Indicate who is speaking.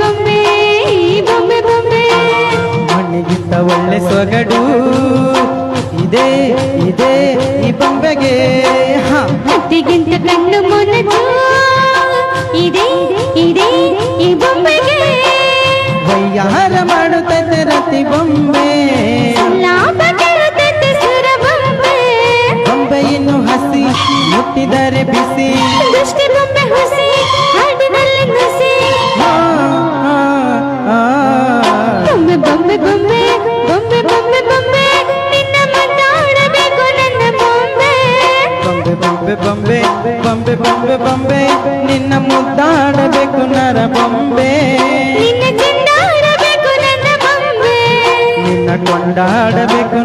Speaker 1: ಬೊಂಬೆ ಬೊಂಬೆ ಬೊಂಬೆ
Speaker 2: ಮಣ್ಣಿಗಿಂತ ಒಳ್ಳೆ ಸೊಗಡು. ಇದೆ ಇದೆ ಈ ಬೊಂಬೆಗೆ. ಹ.
Speaker 1: ಹತ್ತಿಗಿಂತ ಕಣ್ಣು ಮೊನಚು ಇದೆ ಇದೆ ಈ ಬೊಂಬೆಗೆ.
Speaker 2: ವಯ್ಯಾರ ಮಾಡುತ್ತದೆ ರತಿ ಬೊಂಬೆ.
Speaker 1: ಬೊಂಬೆ.
Speaker 2: ಇನ್ನು ಹಸಿ ಮುಟ್ಟಿದರೆ ಬಿಸಿ.
Speaker 1: ದೃಷ್ಟಿ ಬೊಂಬೆ ಹುಸಿ.
Speaker 2: ಬೊಂಬೆ ಬೊಂಬೆ ಬೊಂಬೆ ಬೊಂಬೆ ಬೊಂಬೆ ಬೊಂಬೆ ನಿನ್ನ ಮುದ್ದಾಡಬೇಕು ನರ ಬೊಂಬೆ
Speaker 1: ನಿನ್ನ ಚೆಂದಾಡಬೇಕು ನನ್ನ ಬೊಂಬೆ
Speaker 2: ನಿನ್ನ ಕೊಂಡಾಡಬೇಕು